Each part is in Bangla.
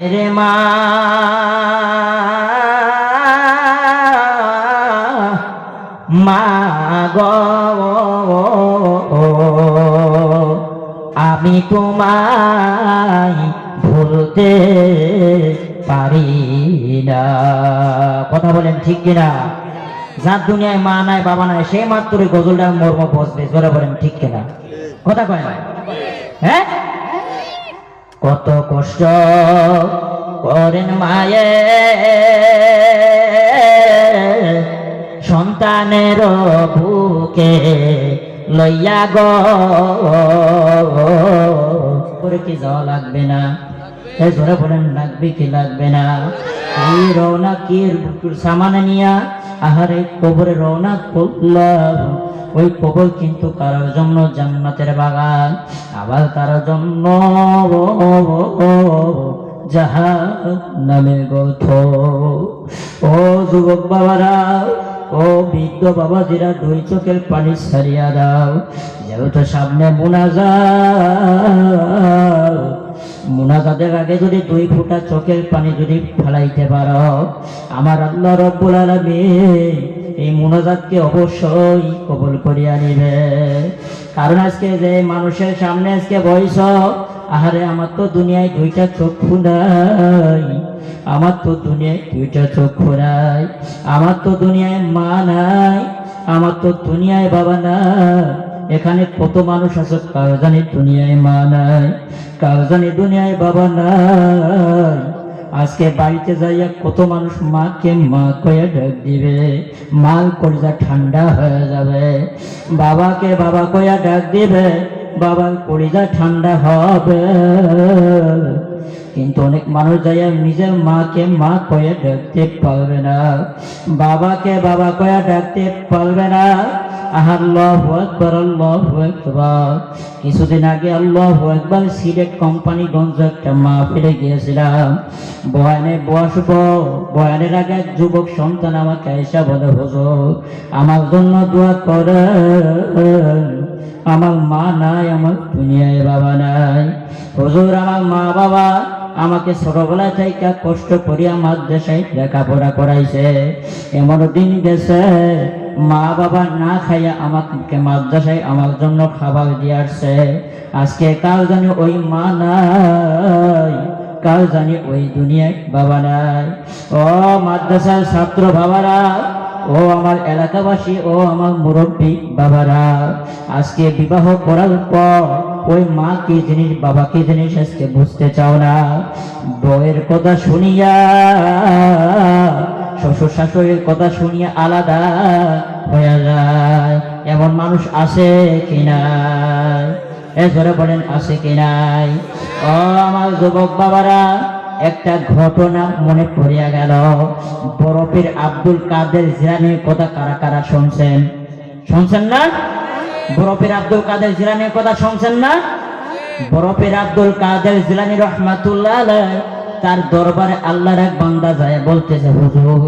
রে মা। মা গো। আমি তোমায় ভুলতে পারি না। কথা বলেন ঠিক কিনা? যার দুনিয়ায় মা নাই, বাবা নাই, সেই মাত্র গজলটা মর্ম বসবে। জোরে বলেন ঠিক কিনা? কথা কয় হ্যাঁ? কত কষ্ট করেন মায়ে। সন্তানের বুকে লইয়া গো। করে কি যাওয়া লাগবে না? এই ধরে বলেন লাগবে কি লাগবে না? এই রওনা কি সামানে নিয়া? আহারে কবরে রওনা করলাম। ওই কবর কিন্তু কারোর জন্য জান্নাতের বাগান, আবার কারোর জন্য যাহা নামে গথ ও যুবক বাবারা, ও বৃদ্ধ বাবাজিরা, দুই চোখের পানি সারিয়া দাও। যেহেতু সামনে মোনাজা মুনাজাতের আগে যদি দুই ফুটা চোখের পানি যদি ফেলাইতে পারো, আমার আল্লাহ রব্বুল আলামিন এই মুনাজাতকে অবশ্যই কবল করিয়া নিবে। কারণ আজকে যে মানুষের সামনে আজকে বয়স, আহারে আমার তো দুনিয়ায় দুইটা চক্ষু নাই। আমার তো দুনিয়ায় দুইটা চক্ষু নাই। আমার তো দুনিয়ায় মা নাই। আমার তো দুনিয়ায় বাবা নাই। এখানে কত মানুষ আছে, কার দুনিয়ায় মা নাই? কার দুনিয়ায় বাবা নাই? আজকে বাড়িতে যাইয়া কত মানুষ মাকে মা কয়ে ডাক দিবে। মাল কলিজা ঠান্ডা হয়ে যাবে। বাবাকে বাবা কয়া ডাক দিবে, বাবার কলিজা ঠান্ডা হবে। কিন্তু অনেক মানুষ যাইয়া নিজের মাকে মা কয়ে ডাকতে পারবে না। বাবাকে বাবা কয়া ডাকতে পারবে না। আল্লাহ একবার আল্লাহ একবার কিছুদিন আগে আল্লাহ একবার সিলেট কোম্পানিগঞ্জ একটা মা ফিরে গিয়েছিলাম। বয়ানে বসব, বয়ানের আগে এক যুবক সন্তান আমাকে এসা বলে, হুজুর, আমার জন্য দোয়া করে আমার মা নাই, আমার দুনিয়ায় বাবা নাই। হুজুর, আমার মা বাবা আমাকে ছোটবেলা থেকে কষ্ট করিয়া মাদ্রাসায় লেখাপড়া করাইছে। এমন দিন গেছে মা বাবা না খাইয়া আমাকে মাদ্রাসায় আমার জন্য খাবার দিয়ে আসছে। আজকে কাল জানি ওই মা নাই কাল জানি ওই দুনিয়ায় বাবা নাই। ও মাদ্রাসার ছাত্র বাবারা, ও আমার এলাকাবাসী, ও আমার মুরব্বী বাবারা, আজকে বিবাহ করার পর ওই মা কি জিনিস, বাবা কি জিনিস আজকে বুঝতে চাও না? বউয়ের কথা শুনিয়া শ্বশুর শাশুড়ির কথা শুনিয়া আলাদা হয়ে যায়। এমন মানুষ আছে কি নাই? এ ধরে বলেন, আছে কি নাই? ও আমার যুবক বাবারা, একটা ঘটনা মনে পড়িয়া গেল। বরফের আব্দুল কাদের জিরানির কথা কারা কারা শুনছেন? শুনছেন না? বরফের আব্দুল কাদের জিরানির কথা শুনছেন না? বরফের আব্দুল কাদের জিলানি রহমাতুল্লাহ তার দরবারে আল্লাহর এক বান্দা যায়, বলতেছে, হুজুর,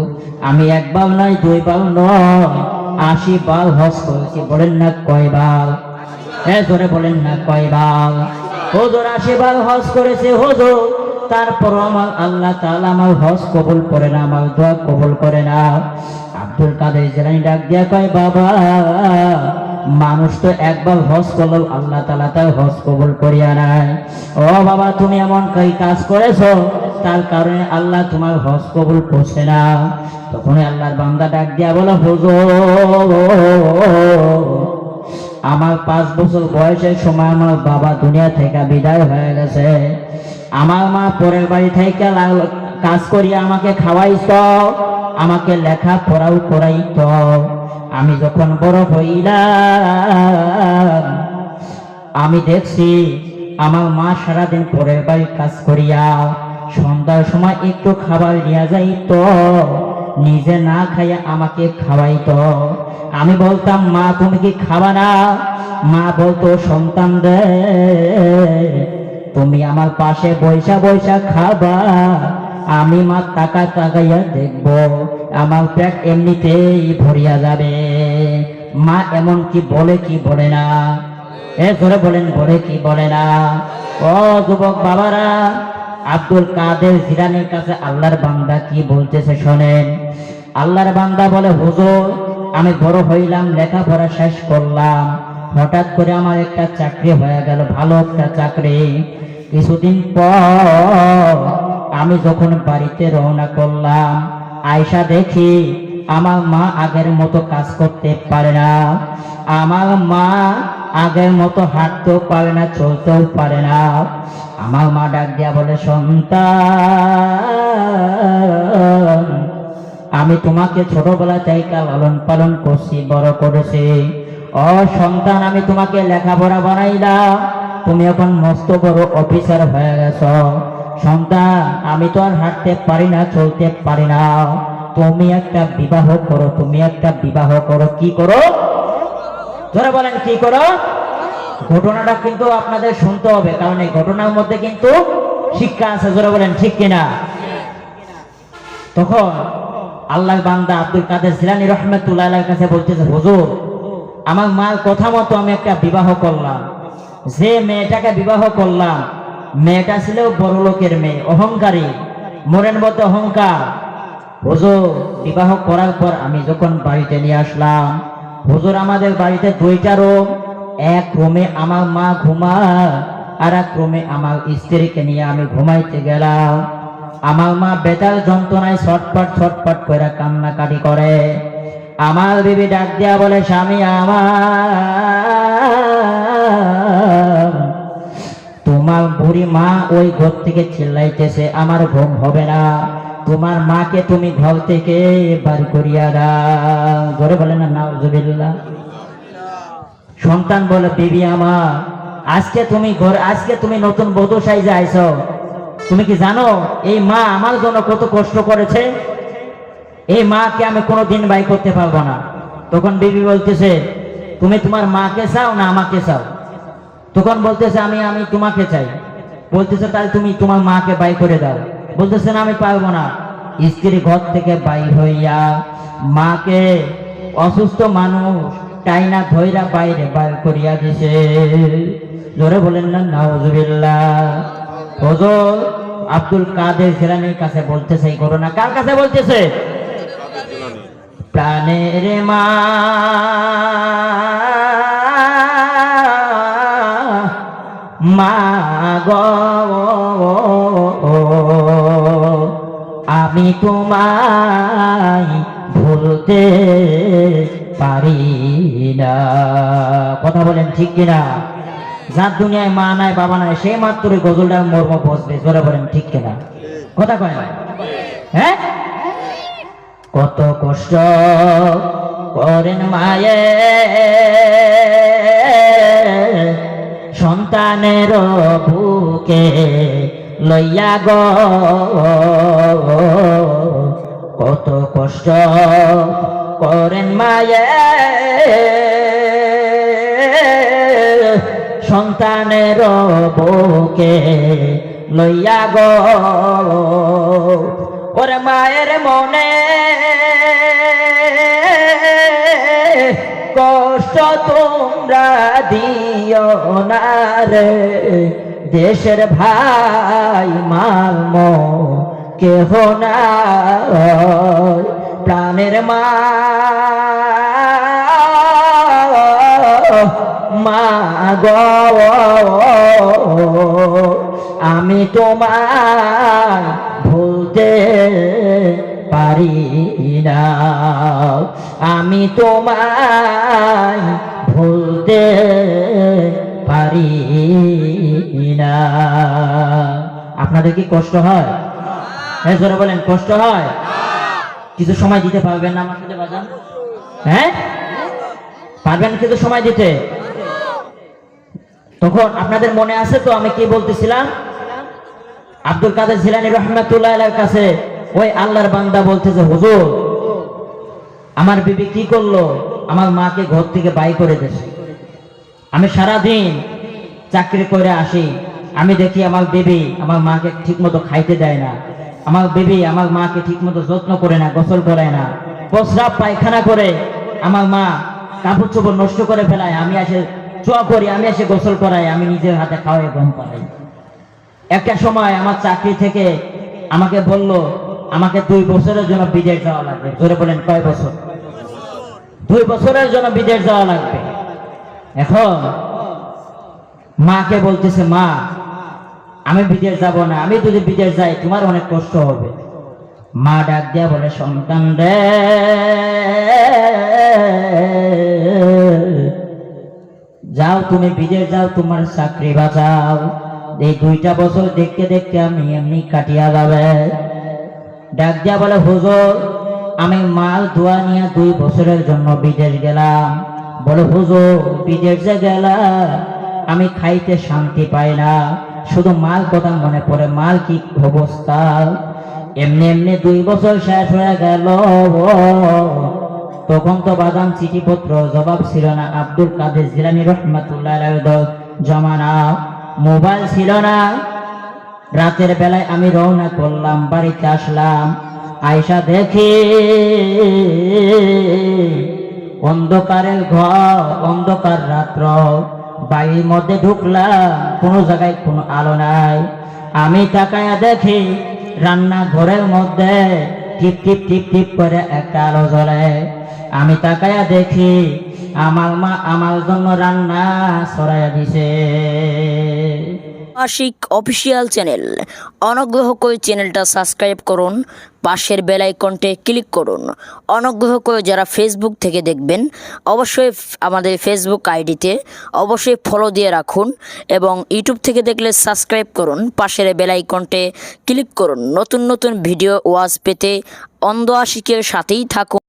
আমি এক বাল নয়, দুই বাল নয়, আশি বাল হজ করেছি। বলেন না, কয় বাল? ধরে বলেন না, কয় বাল? হুজুর, আশি বাল হজ করেছে, হুজুর। তারপর আমার আল্লাহ তাআলা আমার হজ কবুল করে না, আমার দোয়া কবুল করে না। আব্দুল কাদের জিলানি ডাক দিয়া কয়, বাবা, মানুষ তো একবার হজ করল আল্লাহ তালা তার হজ কবুল করিয়া নাই ও বাবা, তুমি এমন কাজ করেছ? তার কারণে আল্লাহ তোমার হজ কবুল করছে না। তখন আল্লাহর বান্দা ডাক দিয়া বলো, হুজুর, আমার পাঁচ বছর বয়সের সময় আমার বাবা দুনিয়া থেকে বিদায় হয়ে গেছে। আমার মা পরের বাড়ি থেকে কাজ করিয়া আমাকে খাওয়াইত, আমাকে লেখা পড়াও করাইত। আমি যখন বড় হইলাম, আমি দেখছি আমার মা সারাদিন পরের বাড়ি কাজ করিয়া সন্ধ্যার সময় একটু খাবার নিয়ে যাইত। নিজে না খাইয়া আমাকে খাওয়াইত। আমি বলতাম, মা, তুমি কি খাবা না? মা বলতো, সন্তান রে, তুমি আমার পাশে বৈশা বৈশা খাবা। আমি মা টাকা তাকাইয়া দেখব, আমার পেট এমনিতেই ভরিয়া যাবে। মা এমন কি বলে কি বলে না? এ ধরে বলেন, বলে কি বলে না? ও যুবক বাবারা আব্দুল কাদের জিরানির কাছে আল্লাহর বান্দা কি বলতেছে শোনেন? আল্লাহর বান্দা বলে, হুজুর, আমি বড় হইলাম, লেখাপড়া শেষ করলাম। হঠাৎ করে আমার একটা চাকরি হয়ে গেল, ভালো একটা চাকরি। কিছুদিন পর আমি যখন বাড়িতে রওনা করলাম আয়সা দেখি আমার মা আগের মতো কাজ করতে পারে না। আমার মা আগের মতো হাঁটতেও পারে না, চলতেও পারে না। আমার মা ডাক দিয়া বলে, সন্তান, আমি তোমাকে ছোটবেলা থেকে লালন পালন করছি, বড় করেছি। ও সন্তান, আমি তোমাকে লেখাপড়া বানাইলাম। তুমি এখন মস্ত বড় অফিসার হয়ে গেছ। সন্তান, আমি তো আর হাঁটতে পারি না, চলতে পারি না। তুমি একটা বিবাহ করো, তুমি একটা বিবাহ করো, কি করো? ধরে বলেন কি করো? ঘটনাটা কিন্তু আপনাদের শুনতে হবে, কারণ এই ঘটনার মধ্যে কিন্তু শিক্ষা আছে ধরে বলেন, ঠিক কিনা? তখন আল্লাহ বান্দা আব্দুল কাদের জিলানি রহমতুল্লাহ কাছে বলতেছে, হুজুর, আমার মার কথা মতো আমি একটা বিবাহ করলাম। যে মেয়েটাকে বিবাহ করলাম, মেয়েটা ছিল বড় লোকের মেয়ে, অহংকারী, মনের মধ্যে অহংকার। হুজুর, বিবাহ করার পর আমি যখন বাড়িতে নিয়ে আসলাম হুজুর, আমাদের বাড়িতে দুইটা রুম, এক রুমে আমার মা ঘুমায়, আর এক রুমে আমার স্ত্রীকে নিয়ে আমি ঘুমাইতে গেলাম। আমার মা বেতার যন্ত্রণায় ছটপট ছটপট করে কান্নাকাটি করে। আমার বিবি ডাক দিয়া বলে, স্বামী আমার, তোমার বুড়ি মা ওই ঘর থেকে চিল্লাইতেছে, আমার ঘুম হবে না। তোমার মাকে তুমি ঘর থেকে বার করিয়া দাও। ঘরে বলে না সন্তান বলে, বিবি আমার, আজকে তুমি ঘর, আজকে তুমি নতুন বধূ সাইজে তুমি কি জানো, এই মা আমার জন্য কত কষ্ট করেছে? এই মাকে আমি কোনো দিন বাই করতে পারব না। তখন বিবি বলতেছে, তুমি তোমার মাকে চাও না আমাকে চাও? তখন বলতেছে, আমি আমি তোমাকে চাই। বলতেছে, তাহলে তুমি তোমার মাকে বাই করে দাও। বলতেছে না আমি পারব না। স্ত্রী ঘর থেকে বাই হইয়া মাকে অসুস্থ মানুষ টাইনা ধইরা বাইরে বাইর করিয়া দিছে। জোরে বলেন না, নাউজুবিল্লাহ। হুজুর, আব্দুল কাদের জিলানির কাছে বলতেছে, এই ঘটনা কার কাছে বলতেছে? প্রাণের মা মা গো। আমি তোমায় ভুলতে পারি না। কথা বলেন ঠিক কিনা? যার দুনিয়ায় মা নাই, বাবা নাই, সেই মাত্র গজলটার মর্ম বসবে, জোরে বলেন ঠিক কিনা? কথা কয় না? হ্যাঁ? কত কষ্ট করেন মায়ে সন্তানের বুকে। লইয়া গ। কত কষ্ট করেন মায়ে। সন্তানের বুকে লইয়া গ। ওরে মায়ের মনে কষ্ট তোমরা দিও না রে। দেশের ভাই মাম, কেহ না প্রাণের মা। মা আমি তোমার ভুলতে পারি না। আমি তোমায় ভুলতে পারি না। আপনাদের কি কষ্ট হয়? হ্যাঁ জোরে বলেন, কষ্ট হয়? কিছু সময় দিতে পারবেন না আমার সাথে, বাজান? হ্যাঁ? পারবেন কিছু সময় দিতে? তখন আপনাদের মনে আছে তো, আমি কি বলতেছিলাম? আব্দুল কাদের জিলানি রহমাতুল্লাহ কাছে, ওই আল্লাহর বান্দা বলতেছে হুজুর, আমার বিবি কি করল? আমার মাকে ঘর থেকে বাই করে দিয়েছে। আমি সারাদিন চাকরি করে আসি। আমি দেখি আমার বেবি আমার মাকে ঠিক মতো খাইতে দেয় না। আমার বেবি আমার মাকে ঠিক মতো যত্ন করে না, গোসল করে না। প্রস্রাব, পায়খানা করে আমার মা কাপড় চোপড় নষ্ট করে ফেলায়। আমি এসে চোয়া করি, আমি এসে গোসল করাই, আমি নিজের হাতে খাওয়াই গম পাই একটা সময় আমার চাকরি থেকে আমাকে বলল, আমাকে দুই বছরের জন্য বিদেশ যাওয়া লাগবে। ধরে বলেন, কয় বছর? দুই বছরের জন্য বিদেশ যাওয়া লাগবে। এখন মাকে বলতেছে, মা, আমি বিদেশ যাব না, আমি যদি বিদেশ যাই, তোমার অনেক কষ্ট হবে। মা ডাক দিয়া বলে, সন্তান রে, যাও তুমি বিদেশ যাও, তোমার চাকরি বাঁচাও। এই দুইটা বছর দেখতে দেখতে আমি এমনি কাটিয়া যাবে। ডাক দিয়া বলে, হুজুর, আমি মাল ধোয়া নিয়ে দুই বছরের জন্য বিদেশ গেলাম। বলে হুজুর, বিদেশ যে আমি খাইতে শান্তি পাই না। শুধু মাল কথা মনে পড়ে, মাল কি অবস্থা? এমনি এমনি দুই বছর শেষ হয়ে গেল তখন তো বাদাম চিঠিপত্র জবাব ছিল না। আব্দুল কাদের জিলানি রহমাতুল্লাহ জমানা। মোবাইল ছিল না। রাতের বেলায় আমি রওনা করলাম, বাড়িতে আসলাম। আয়সা দেখি অন্ধকারের ঘর, অন্ধকার রাত্র। বাড়ির মধ্যে ঢুকলাম, কোনো জায়গায় কোনো আলো নাই। আমি তাকায়া দেখি রান্না ঘরের মধ্যে টিপ টিপ টিপ টিপ করে একটা আলো জ্বলে। আমি তাকায়া দেখি আমার মা আমার জন্য রান্না সরাইয়া দিছে। Ashik official channel. অনুগ্রহ করে চ্যানেলটা সাবস্ক্রাইব করুন, পাশের বেল আইকনটে ক্লিক করুন। অনুগ্রহ করে যারা ফেসবুক থেকে দেখবেন, অবশ্যই আমাদের ফেসবুক আইডিতে অবশ্যই ফলো দিয়ে রাখুন এবং ইউটিউব থেকে দেখলে সাবস্ক্রাইব করুন, পাশের বেল আইকনটে ক্লিক করুন। নতুন নতুন ভিডিও ওয়াজ পেতে অন্ধ আশিকের সাথেই থাকুন।